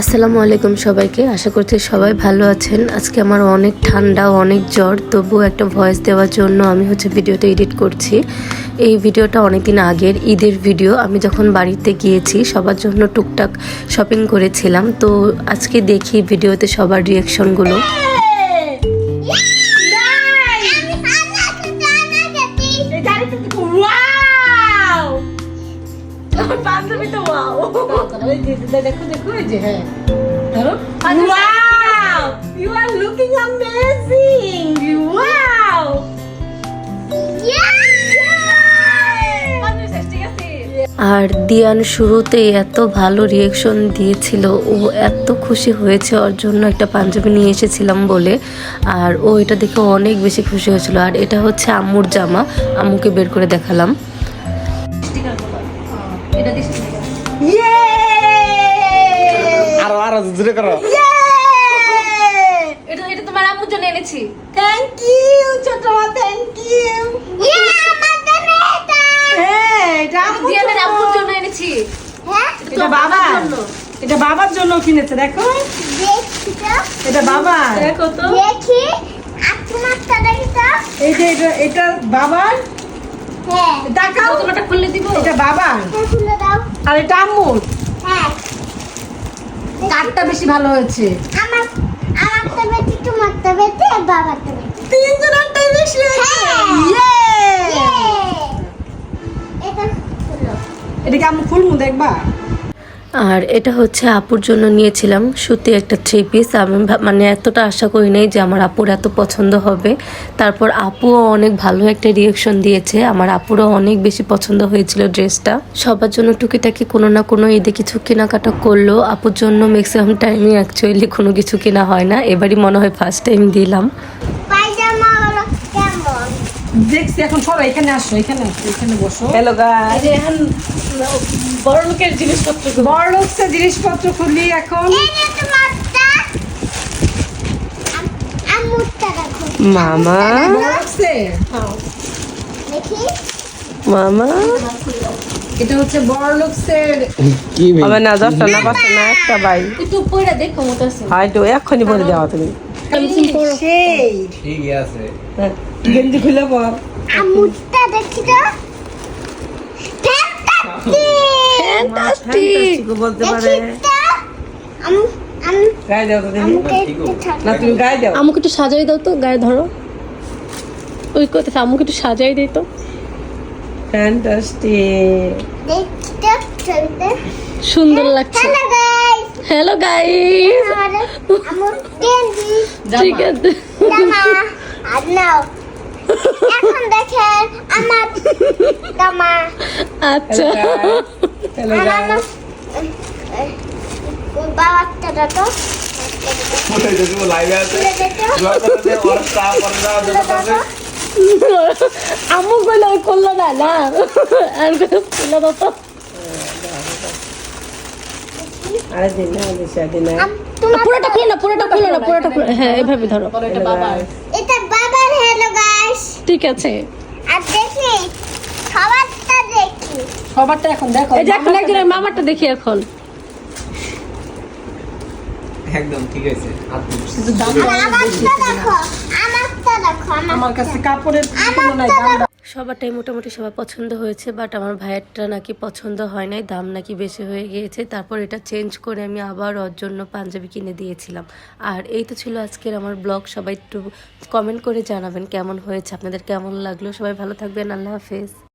আসসালামু আলাইকুম সবাইকে। আশা করছি সবাই ভালো আছেন। আজকে আমার অনেক ঠান্ডা অনেক জ্বর তবুও একটা ভয়েস দেওয়ার জন্য আমি হচ্ছে ভিডিওটা এডিট করছি। এই ভিডিওটা অনেকদিন আগের ঈদের ভিডিও আমি যখন বাড়িতে গিয়েছি সবার জন্য টুকটাক শপিং করেছিলাম। তো আজকে দেখি ভিডিওতে সবার রিয়াকশনগুলো আমার বান্ধবী তো ওয়াও। দেখো দেখো এই যে হ্যাঁ। ধরো। Wow you are looking amazing wow আর দিয়ান শুরুতেই এত ভালো রিয়েকশন দিয়েছিল। ও এত খুশি হয়েছে ওর জন্য একটা পাঞ্জাবি নিয়ে এসেছিলাম বলে। আর ও এটা দেখে অনেক বেশি খুশি হয়েছিল। আর এটা হচ্ছে আম্মুর জামা। আম্মুকে বের করে দেখালাম। আরও আরও জোরে করো। এটা এটা তোমার আম্মুর জন্য এনেছি। থ্যাংক ইউ ছোট মা থ্যাংক ইউ হ্যাঁ এটা আম্মুর জন্য। জন্য এনেছি। এটা বাবা এটা বাবার জন্য। কিনেছে দেখো। এটা বাবা দেখো তো। দেখি। আপনারটা দেখি তো। এই যে এটা এটা বাবার। হ্যাঁ। টাকাও তোমারটা খুললে দিব। এটা বাবার এটা খুলে আর এটা আম্মুর হ্যাঁ। কাঠটা বেশি ভালো হয়েছে। আমার আমারটা বেটি তোমারটা বেটি আর বাবারটা বেটি তিনজনেরটাই বেশি হয়েছে। হ্যাঁ। ইয়ে। এটা খুলো এটা কি আমি খুলমু দেখবা? আর এটা হচ্ছে আপুর জন্য নিয়েছিলাম। সুতি একটা থ্রি পিস আমি মানে এতটা আশা করি নাই যে আমার আপুর এত পছন্দ হবে। তারপর আপুও অনেক ভালো একটা রিয়েকশন দিয়েছে। আমার আপুরও অনেক বেশি পছন্দ হয়েছিল ড্রেসটা সবার জন্য টুকিটাকি কোনো না কোনো ঈদে কিছু কেনাকাটা করল। আপুর জন্য ম্যাক্সিমাম টাইমে অ্যাকচুয়ালি কোনো কিছু কেনা হয় না। এবারই মনে হয় ফার্স্ট টাইম দিলাম। দেখছি এখন সবাই এখানে আসো এখানে আসো এখানে বসো। হ্যালো এই গাইস এখন বড় লোকের জিনিসপত্র বড় হচ্ছে জিনিসপত্র খুলি এখন? মামা? হচ্ছে মামা? এটা হচ্ছে বড় লোকসের কি হবে না দশটা না পাঁচটা না একটা বাই একটু পয়রা দেখো মতো আছে। হয়তো এক্ষুনি বলে দেওয়া তুমি। সেই। ঠিকই আছে। গেঞ্জি খুলে পর আম্মুরটা দেখি তো। ফ্যান্টাস্টিক বলতে পারে। দেখি তো আম আম গায়ে দাও তো দেখি আমুকে একটু ছাড়। না তুমি গায়ে দাও। আমাকে একটু সাজাই দাও তো গায়ে ধরো। ওই কথা আমাকে একটু সাজাই দিই তো। ফ্যান্টাস্টিক সুন্দর লাগছে। হ্যালো গাইস গেঞ্জি ঠিক আছে। এখন দেখেন আমার আচ্ছা। তো। কইলে ওই করল না না। আর তো। আরে না দিশা দিন না। আম- তোমার পুরোটা খুলে না পুরোটা খুলে না পুরোটা খুলে হ্যাঁ এভাবে ধরো। এটা বাবার। Hello guys. ঠিক আছে। আর দেখি সবারটা এখন দেখো এই একজনের মামারটা দেখি এখন। একদম ঠিক আছে আমার কাছে কাপড়ের কোনো নাই দাম সবারটাই মোটামুটি সবার পছন্দ হয়েছে বাট আমার ভাইয়েরটা নাকি পছন্দ হয় নাই দাম নাকি বেশি হয়ে গিয়েছে। তারপর এটা চেঞ্জ করে আমি আবার ওর জন্য পাঞ্জাবি কিনে দিয়েছিলাম। আর এই তো ছিল আজকের আমার ব্লগ সবাই একটু কমেন্ট করে জানাবেন কেমন হয়েছে আপনাদের কেমন লাগল? সবাই ভালো থাকবেন আল্লাহ হাফেজ।